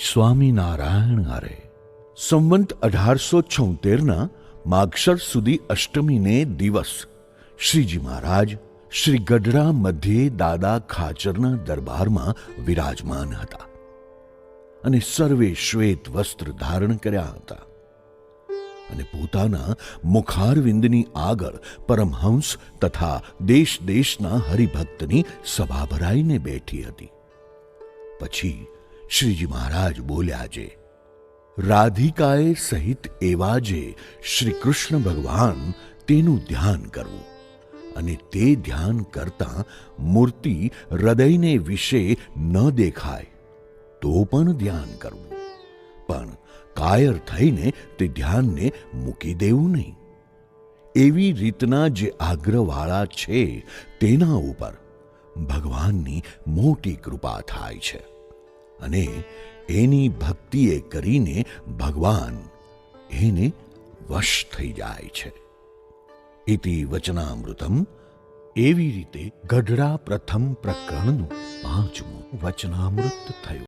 સ્વામિનારાયણ આરે. સંવંત અઢારસો છોતેરના માગશર સુધી અષ્ટમીને દિવસ. શ્રીજી મહારાજ, શ્રી ગઢડા મધ્યે દાદા ખાચરના દરબારમાં વિરાજમાન હતા અને સર્વે શ્વેત વસ્ત્ર ધારણ કર્યા હતા અને પોતાના મુખારવિંદની આગળ પરમહંસ તથા દેશ દેશના હરિભક્તની સભા ભરાઈને બેઠી હતી. પછી શ્રીજી મહારાજ બોલ્યા જે રાધિકાએ સહિત એવા જે શ્રી કૃષ્ણ ભગવાન તેનું ધ્યાન કરવું અને તે ધ્યાન કરતા મૂર્તિ હૃદયને વિશે ન દેખાય તો પણ ધ્યાન કરવું. પણ કાયર થઈને તે ધ્યાનને મૂકી દેવું નહીં. એવી રીતના જે આગ્રહવાળા છે તેના ઉપર ભગવાનની મોટી કૃપા થાય છે. અને એની ભક્તિએ કરીને ભગવાન એને વશ થઈ જાય છે. ઇતિ વચનામૃતમ. એવી રીતે ગઢડા પ્રથમ પ્રકરણનું પાંચમું વચનામૃત થયું.